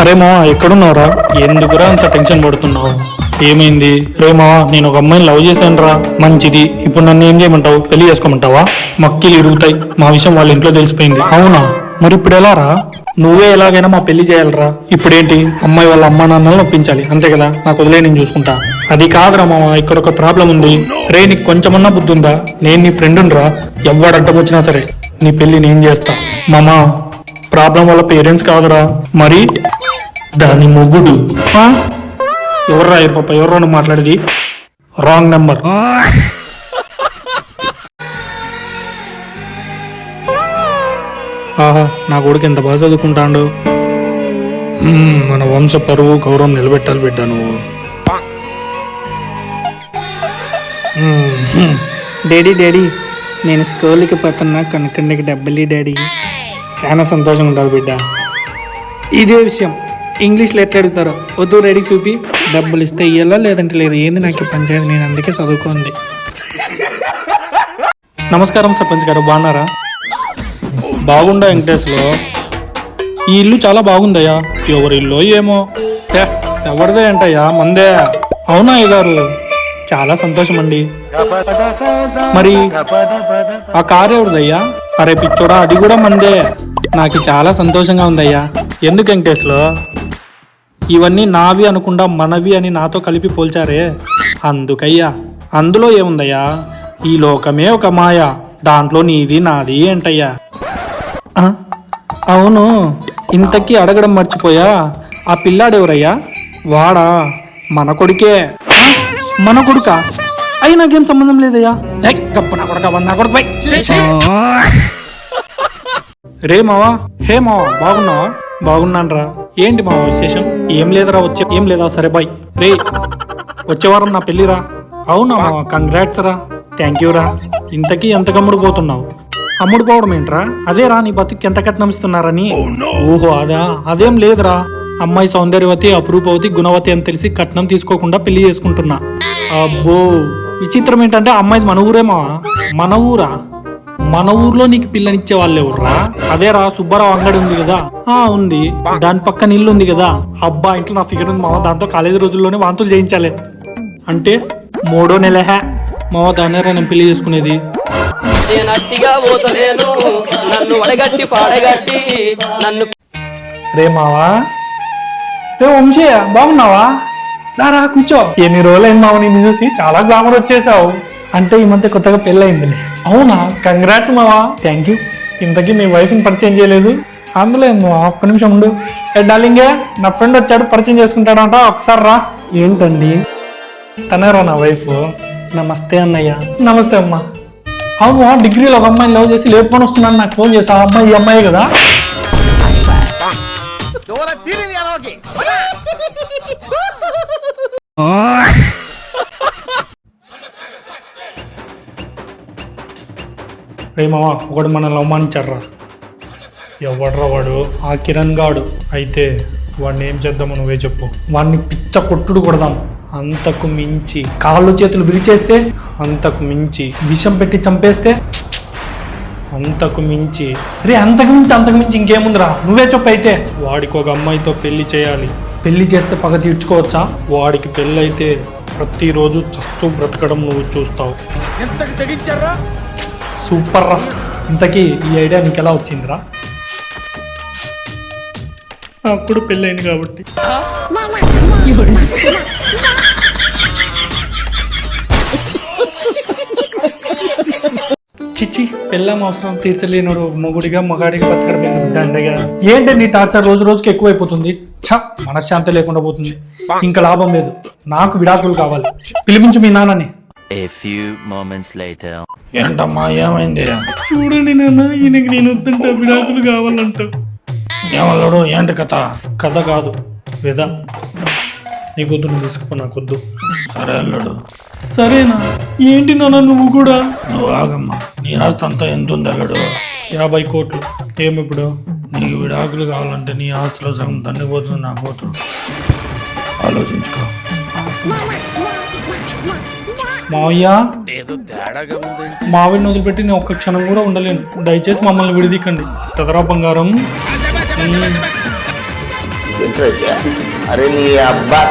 అరేమా ఎక్కడున్నావురా? ఎందుకురా అంత టెన్షన్ పడుతున్నావు? ఏమైంది? రేమా నేను ఒక అమ్మాయిని లవ్ చేశాను రా మంచిది. ఇప్పుడు నన్ను ఏం చేయమంటావు? పెళ్ళి చేసుకోమంటావా? మక్కిలు ఇరుగుతాయి. మా విషయం వాళ్ళ ఇంట్లో తెలిసిపోయింది. అవునా? మరి ఇప్పుడు ఎలా రా నువ్వే ఎలాగైనా మా పెళ్ళి చేయాలరా. ఇప్పుడేంటి? అమ్మాయి వాళ్ళ అమ్మా నాన్నలను ఒప్పించాలి. అంతే కదా? నాకు వదిలే నేను చూసుకుంటా. అది కాదురా మామ ఇక్కడ ఒక ప్రాబ్లం ఉంది. రే నీకు కొంచెమన్నా బుద్ధి ఉందా నేను నీ ఫ్రెండ్ రా ఎవడడ్డం వచ్చినా సరే. నీ పెళ్ళి నేను చేస్తా? మామా ప్రాబ్లం వల్ల పేరెంట్స్ కాదురా. మరి దాని మొగుడు? ఎవర్రా పాప? నువ్వు మాట్లాడేది? రాంగ్ నెంబర్ ఆహా నా కొడుకు ఎంత బాగా చదువుకుంటాడు? మన వంశ పరువు గౌరవం నిలబెట్టాలి బిడ్డ నువ్వు. డాడీ డాడీ నేను స్కూల్కి పోతున్నా కనుకండికి డబ్బులు డాడీ. చాలా సంతోషంగా ఉంటుంది బిడ్డ. ఇదే విషయం. ఇంగ్లీష్లో ఎట్లా అడుగుతారు? వద్దు రెడీ చూపి. డబ్బులు ఇస్తే ఇయ్యాలా? లేదంటే లేదు. ఏంది నాకు ఈ పంచాయతీ? నేను అందుకే చదువుకోండి నమస్కారం సర్పంచ్ గారు బాగున్నారా? బాగుండా వెంకటేశ్లో? ఈ ఇల్లు చాలా బాగుందయ్యా. ఎవరి ఇల్లు ఏమో. ఎవరిదే అంటయ్యా? మందే. అవునా అయ్య గారు చాలా సంతోషం అండి మరి ఆ కారు ఎవరిదయ్యా? అరే పిచ్చోడా అది కూడా మందే. నాకు చాలా సంతోషంగా ఉందయ్యా. ఎందుకు వెంకటేశ్లో? ఇవన్నీ నావి అనుకుండా మనవి అని నాతో కలిపి పోల్చారే. అందుకయ్యా అందులో ఏముందయ్యా? ఈ లోకమే ఒక మాయ. దాంట్లో నీది నాది ఏంటయ్యా? అవును. ఇంతకీ అడగడం మర్చిపోయా. ఆ పిల్లాడెవరయ్యా? వాడా? మన కొడుకే. మన కొడుకా? అయి నాకేం సంబంధం లేదయ్యా. నా కొడుక నా కొడుకు. రే మావా హే మావా బాగున్నావా? బాగున్నానరా. ఏంటి మావా విశేషం? ఏం లేదురా వచ్చే ఏం లేదా? సరే బాయ్. రే వచ్చే వారం నా పెళ్ళిరా. అవునా మావా కంగ్రాట్స్ రా. థ్యాంక్ యూ రా. ఇంతకీ ఎంత గమ్ముడు పోతున్నావు? అమ్ముడు పోవడం ఏంట్రా? అదే రా నీ బతుకు ఎంత కట్నం ఇస్తున్నారని ఓహో అదా? అదేం లేదురా. అమ్మాయి సౌందర్యవతి అపురూపవతి గుణవతి అని తెలిసి కట్నం తీసుకోకుండా పెళ్ళి చేసుకుంటున్నా. అబ్బో! విచిత్రం ఏంటంటే అమ్మాయిది మన ఊరే మావా? మన ఊరా? మన ఊర్లో నీకు పిల్లనిచ్చే వాళ్ళు ఎవర్రా? అదేరా సుబ్బారావు అంగడి ఉంది కదా. ఆ ఉంది. దాని పక్కన ఇల్లు ఉంది కదా. అబ్బా ఇంట్లో నా ఫిగర్ ఉంది మామ. దాంతో కాలేజీ రోజుల్లోనే వాంతులు చేయించాలి. అంటే మూడో నెల హే మామ దాన్నేరా నేను పెళ్ళి చేసుకునేది. నేను అట్టిగా పోతలేను. నన్ను వడగట్టి పాడగట్టి నన్ను రే మావా రే వంశీ బాగున్నావా? దారా కూర్చో. ఎన్ని రోజులైంది మావ నిన్ను చూసి చాలా గ్లామర్ వచ్చేసావు. అంటే ఈ మధ్య కొత్తగా పెళ్ళయిందిలే. అవునా? కంగ్రాట్స్ మావా. థ్యాంక్ యూ ఇంతకీ మీ వయసుని పరిచయం చేయలేదు. అందులో ఒక్క నిమిషం ఉండు. ఏ డార్లింగే నా ఫ్రెండ్ వచ్చాడు పరిచయం చేసుకుంటాడంట. ఒకసారి రా. ఏంటండి? తనేరా నా వైఫ్ నమస్తే అన్నయ్య. నమస్తే అమ్మా. అవును డిగ్రీలో ఒక అమ్మాయిని లవ్ చేసి లేపుకొని వస్తున్నాను. నాకు ఫోన్ చేసి ఆ అమ్మాయి ఈ అమ్మాయి కదా. రే మావా ఒకడు మనల్ని అవమానించాడ్రా. ఎవడ్రా వాడు? ఆ కిరణ్ గాడు. అయితే వాడిని ఏం చేద్దామో నువ్వే చెప్పు. వాడిని పిచ్చ కొట్టుడు కొడదాం. అంతకు మించి కాళ్ళు చేతులు విరిచేస్తే అంతకు మించి విషం పెట్టి చంపేస్తే అంతకు మించి రే అంతకు మించి అంతకు మించి ఇంకేముందిరా? నువ్వే చెప్పు అయితే. వాడికి ఒక అమ్మాయితో పెళ్ళి చేయాలి. పెళ్ళి చేస్తే పగ తీర్చుకోవచ్చా? వాడికి పెళ్ళైతే ప్రతిరోజు చస్తూ బ్రతకడం నువ్వు చూస్తావు. సూపర్ రా. ఇంతకీ ఈ ఐడియా నీకు ఎలా వచ్చిందిరా? అప్పుడు పెళ్ళైంది కాబట్టి. చిచ్చి పెళ్ళం అవసరం తీర్చలేనుడు మొగుడిగా మగాడిగా బతకడం ఎందుకు దండగా? ఏంటి నీ టార్చర్ రోజు రోజుకి ఎక్కువైపోతుంది? ఛ మనశ్శాంతి లేకుండా పోతుంది. ఇంకా లాభం లేదు. నాకు విడాకులు కావాలి. పిలిపించు మీ నాన్నని. A few moments later. ఏంటమ్మా ఏమైంది? చూడండి నాన్న ఈయనకి నేను వద్దంట విడాకులు కావాలంట. ఏమన్నాడు ఏంటి కథ? కథ కాదు వేద నీకొద్దు నువ్వు తీసుకుపో నాకొద్దు సరే అల్లుడు. సరేనా? ఏంటి నాన్న నువ్వు కూడా? నువ్వు ఆగమ్మా నీ ఆస్తి అంతా ఎంత ఉంది అల్లుడు. యాభై కోట్లు. ఏమి ఇప్పుడు? నీకు విడాకులు కావాలంటే నీ ఆస్తిలో సగం దండిపోతుంది నా కూతురు. మావయ్య మావిడిని వదిలిపెట్టి నేను ఒక్క క్షణం కూడా ఉండలేను. దయచేసి మమ్మల్ని విడిదికండి. కదరా బంగారం. అరే నీ అబ్బా.